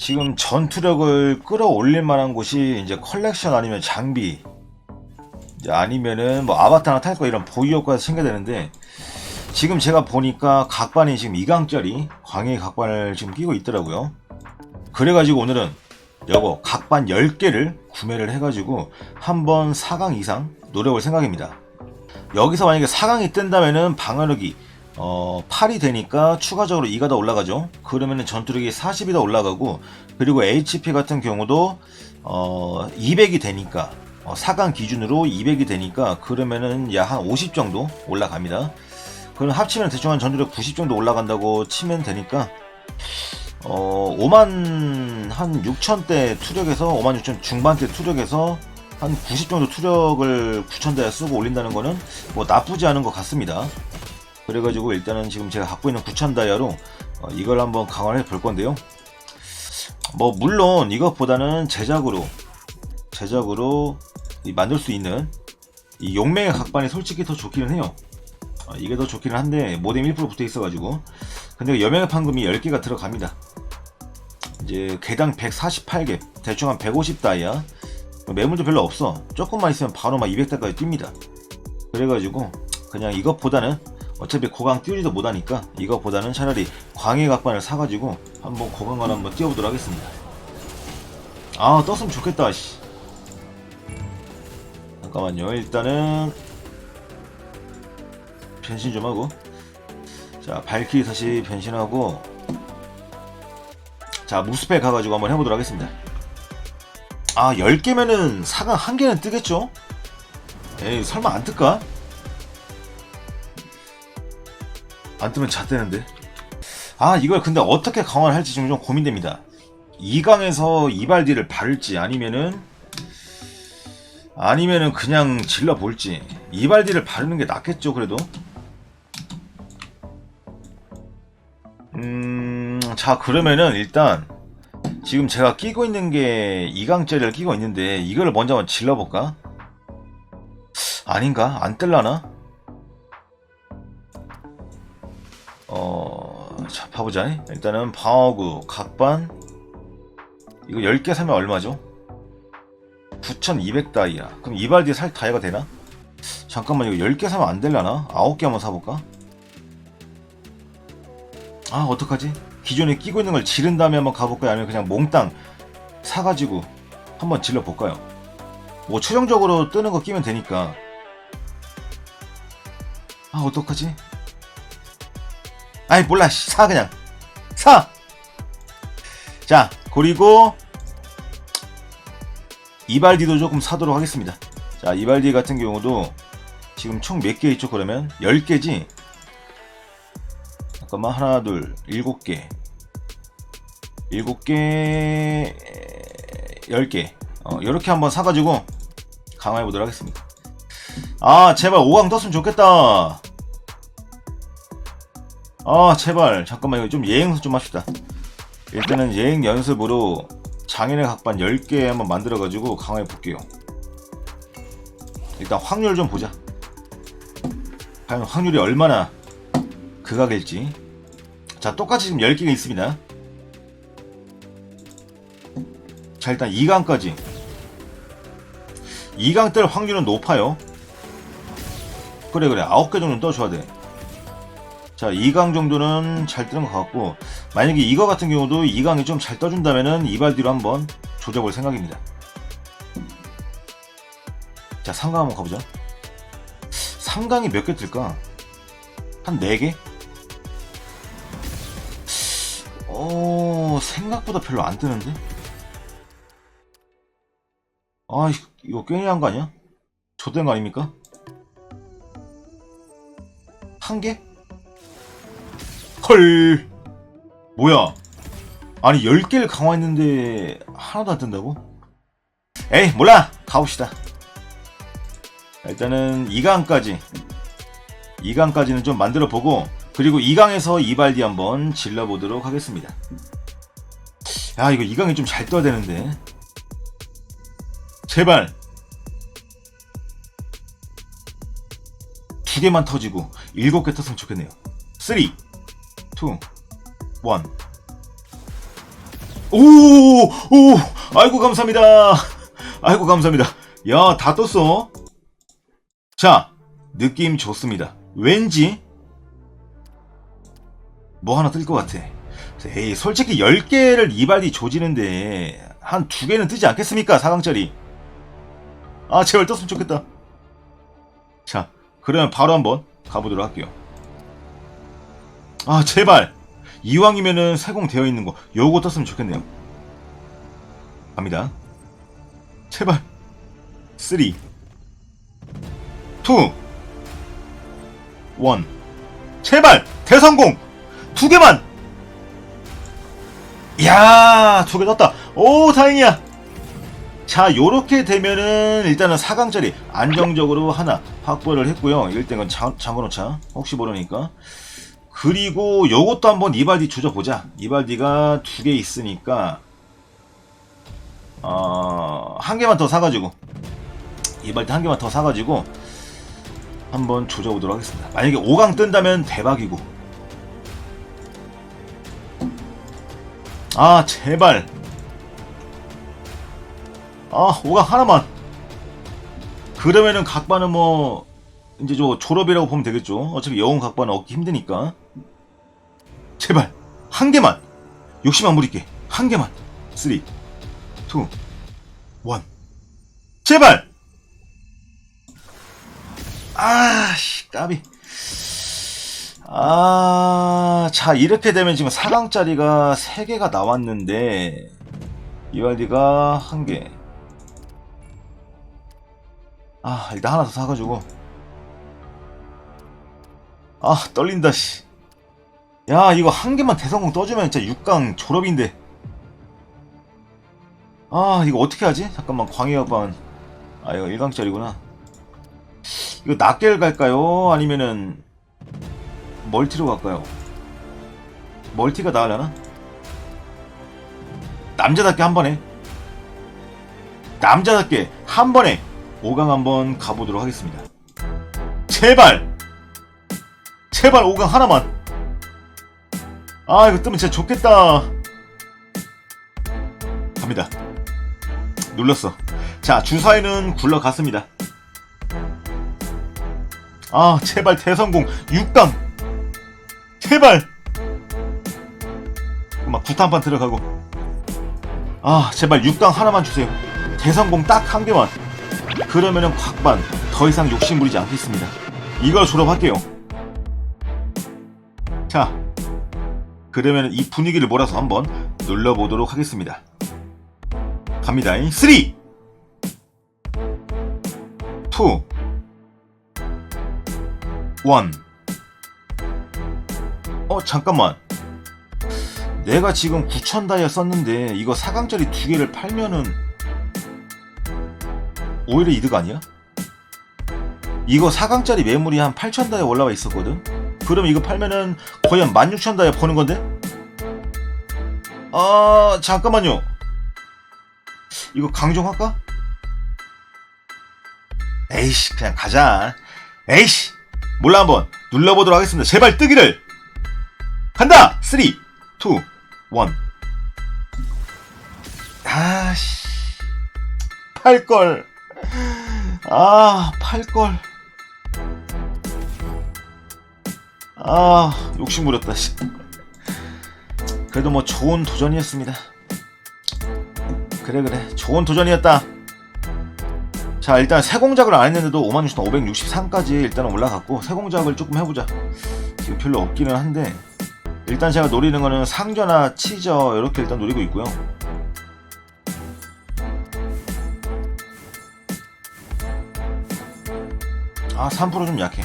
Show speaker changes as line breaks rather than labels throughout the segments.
지금 전투력을 끌어올릴 만한 곳이 이제 컬렉션 아니면 장비 아니면은 뭐 아바타나 탈거 이런 보유 효과에서 챙겨야 되는데 지금 제가 보니까 각반이 지금 2강짜리 광해 각반을 지금 끼고 있더라고요. 그래가지고 오늘은 여거 각반 10개를 구매를 해가지고 한번 4강 이상 노려볼 생각입니다. 여기서 만약에 4강이 뜬다면은 방어력이 어 8이 되니까 추가적으로 2가 더 올라가죠. 그러면은 전투력이 40이 더 올라가고 그리고 HP 같은 경우도 어 200이 되니까 어 4강 기준으로 200이 되니까 그러면은 약 한 50 정도 올라갑니다. 그럼 합치면 대충 한 전투력 90 정도 올라간다고 치면 되니까 어 5만 한 6천대 투력에서 5만 6천 중반대 투력에서 한 90 정도 투력을 9천대에 쓰고 올린다는 거는 뭐 나쁘지 않은 것 같습니다. 그래가지고 일단은 지금 제가 갖고 있는 9천 다이아로 어, 이걸 한번 강화를 해 볼 건데요. 뭐 물론 이것보다는 제작으로 제작으로 이 만들 수 있는 이 용맹의 각반이 솔직히 더 좋기는 해요. 어, 이게 더 좋기는 한데 모뎀 1% 붙어 있어가지고 근데 여명의 판금이 10개가 들어갑니다. 이제 개당 148개 대충 한 150 다이아 매물도 별로 없어 조금만 있으면 바로 막 200대까지 뜁니다. 그래가지고 그냥 이것보다는 어차피 고강 띄우지도 못하니까 이것보다는 차라리 광해 각반을 사가지고 한번 고강을 한번 띄워보도록 하겠습니다. 아 떴으면 좋겠다 씨. 잠깐만요 일단은 변신 좀 하고 자 발키리 다시 변신하고 자 무스펠 가가지고 한번 해보도록 하겠습니다. 아 10개면은 사강 1개는 뜨겠죠? 에이 설마 안 뜰까? 안 뜨면 잣되는데. 아, 이걸 근데 어떻게 강화를 할지 지금 좀 고민됩니다. 2강에서 이발디를 바를지 아니면은 아니면은 그냥 질러 볼지. 이발디를 바르는 게 낫겠죠, 그래도. 음, 자, 그러면은 일단 지금 제가 끼고 있는 게 2강짜리를 끼고 있는데 이거를 먼저 한번 질러 볼까? 아닌가? 안 뜰라나? 자, 봐보자. 일단은 방어구, 각반. 이거 10개 사면 얼마죠? 9,200 다이아. 그럼 이발디에 살 다이아가 되나? 잠깐만, 이거 10개 사면 안 되려나? 9개 한번 사볼까? 아, 어떡하지? 기존에 끼고 있는 걸 지른 다음에 한번 가볼까요? 아니면 그냥 몽땅 사가지고 한번 질러볼까요? 뭐, 최종적으로 뜨는 거 끼면 되니까. 아, 어떡하지? 아이 몰라 씨, 사 그냥 사. 자 그리고 이발디도 조금 사도록 하겠습니다. 자 이발디 같은 경우도 지금 총 몇 개 있죠 그러면 10개지 잠깐만 하나 둘 일곱 개 일곱 개 10개 어, 이렇게 한번 사가지고 강화해 보도록 하겠습니다. 아 제발 5강 떴으면 좋겠다. 아 제발. 잠깐만 이거 좀 예행수 좀 합시다. 일단은 예행 연습으로 장인의 각반 10개 한번 만들어 가지고 강화해 볼게요. 일단 확률 좀 보자. 과연 확률이 얼마나 극악일지. 자 똑같이 지금 10개가 있습니다. 자 일단 2강까지. 2강 뜰 확률은 높아요. 그래 그래. 9개 정도는 떠줘야 돼 자, 2강 정도는 잘 뜨는 것 같고, 만약에 이거 같은 경우도 2강이 좀 잘 떠준다면은 이발디로 한번 조져볼 생각입니다. 자, 3강 한번 가보자. 3강이 몇 개 뜰까? 한 4개? 어, 생각보다 별로 안 뜨는데? 아, 이- 이거 괜히 한 거 아니야? 좆된 거 아닙니까? 한 개? 헐. 뭐야? 아니 10개를 강화했는데 하나도 안 뜬다고? 에이 몰라. 가봅시다. 일단은 2강까지. 2강까지는 좀 만들어 보고 그리고 2강에서 이발디 한번 질러보도록 하겠습니다. 야 이거 2강이 좀 잘 떠야 되는데. 제발. 두 개만 터지고 일곱 개 떴으면 좋겠네요. 3 2, 1. 오, 오, 아이고, 감사합니다. 아이고, 감사합니다. 야, 다 떴어. 자, 느낌 좋습니다. 왠지, 뭐 하나 뜰 것 같아. 에이, 솔직히 10개를 이발이 조지는데, 한두 개는 뜨지 않겠습니까? 4강짜리. 아, 제발 떴으면 좋겠다. 자, 그러면 바로 한번 가보도록 할게요. 아, 제발! 이왕이면은 세공 되어 있는 거, 요거 떴으면 좋겠네요. 갑니다. 제발. 3, 2, 1. 제발! 대성공! 두 개만! 이야, 두 개 떴다. 오, 다행이야. 자, 요렇게 되면은 일단은 4강짜리 안정적으로 하나 확보를 했고요. 1등은 잠궈놓자. 혹시 모르니까. 그리고 요것도 한번 이발디 조져보자. 이발디가 두 개 있으니까 어, 한 개만 더 사가지고 이발디 한 개만 더 사가지고 한번 조져보도록 하겠습니다. 만약에 5강 뜬다면 대박이고 아 제발 아 5강 하나만 그러면은 각반은 뭐 이제 저 졸업이라고 보면 되겠죠. 어차피 영웅 각반은 얻기 힘드니까. 제발 한 개만. 욕심 안 부릴게. 한 개만. 3 2 1 제발! 아씨 까비. 아자 이렇게 되면 지금 4강짜리가 3개가 나왔는데 이발디가 한개. 아 일단 하나 더 사가지고. 아 떨린다 씨 야 이거 한 개만 대성공 떠주면 진짜 6강 졸업인데 아 이거 어떻게 하지? 잠깐만 광해역반 아 이거 1강짜리구나 이거 낱개를 갈까요? 아니면은 멀티로 갈까요? 멀티가 나으려나? 남자답게 한 번에 남자답게 한 번에 5강 한번 가보도록 하겠습니다 제발 제발 5강 하나만 아 이거 뜨면 진짜 좋겠다. 갑니다. 눌렀어. 자 주사위는 굴러갔습니다. 아 제발 대성공. 6강 제발. 막 구탄판 들어가고. 아 제발 6강 하나만 주세요. 대성공 딱 한 개만. 그러면은 곽반 더 이상 욕심 부리지 않겠습니다. 이걸 졸업할게요. 자 그러면 이 분위기를 몰아서 한번 눌러보도록 하겠습니다. 갑니다. 3, 2, 1. 어, 잠깐만. 내가 지금 9천 다이아 썼는데 이거 4강짜리 두 개를 팔면은 오히려 이득 아니야? 이거 4강짜리 매물이 한 8천 다이아 올라와 있었거든? 그럼 이거 팔면은 거의 한 16,000다이아 버는 건데? 아, 잠깐만요. 이거 강종할까? 에이씨, 그냥 가자. 에이씨! 몰라 한번 눌러보도록 하겠습니다. 제발 뜨기를! 간다! 3, 2, 1. 아씨. 팔걸. 아, 팔걸. 아 욕심 부렸다 그래도 뭐 좋은 도전이었습니다. 그래 그래. 좋은 도전이었다. 자 일단 새 공작을 안 했는데도 56,563까지 일단은 올라갔고 새 공작을 조금 해보자. 지금 별로 없기는 한데 일단 제가 노리는 거는 상저나 치저 이렇게 일단 노리고 있고요. 아 3%좀 약해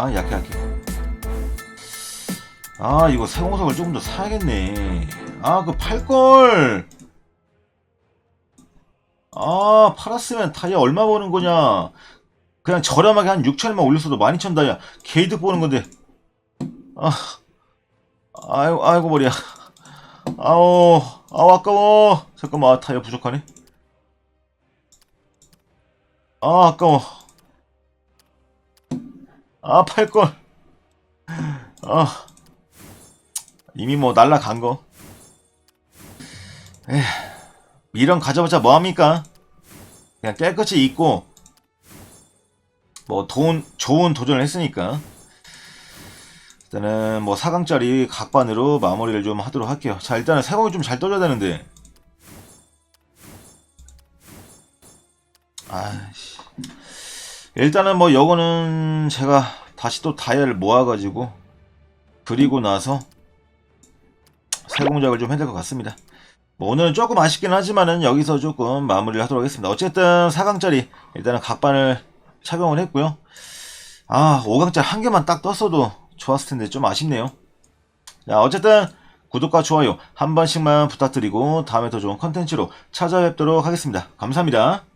아 약해 약해. 아 이거 세공석을 조금 더 사야겠네. 아 그 팔걸! 아 팔았으면 다이아 얼마 버는 거냐? 그냥 저렴하게 한 6천만 올렸어도 12,000 다이아. 개이득 보는 건데. 아 아이고 아이고 머리야. 아우 아우 아까워. 잠깐만 아, 다이아 부족하네. 아 아까워 아, 팔걸. 아, 아 이미 뭐 날라간 거. 에휴, 미련 가져봤자 뭐합니까? 그냥 깨끗이 잊고 뭐 돈, 좋은 도전을 했으니까 일단은 뭐 4강짜리 각반으로 마무리를 좀 하도록 할게요. 자 일단은 세공이 좀 잘 떠줘야 되는데 아씨 일단은 뭐 요거는 제가 다시 또 다이아를 모아가지고 그리고 나서 새 공작을 좀 해야 될 것 같습니다. 뭐 오늘은 조금 아쉽긴 하지만은 여기서 조금 마무리를 하도록 하겠습니다. 어쨌든 4강짜리 일단은 각반을 착용을 했고요. 아 5강짜리 한 개만 딱 떴어도 좋았을 텐데 좀 아쉽네요. 자 어쨌든 구독과 좋아요 한 번씩만 부탁드리고 다음에 더 좋은 컨텐츠로 찾아뵙도록 하겠습니다. 감사합니다.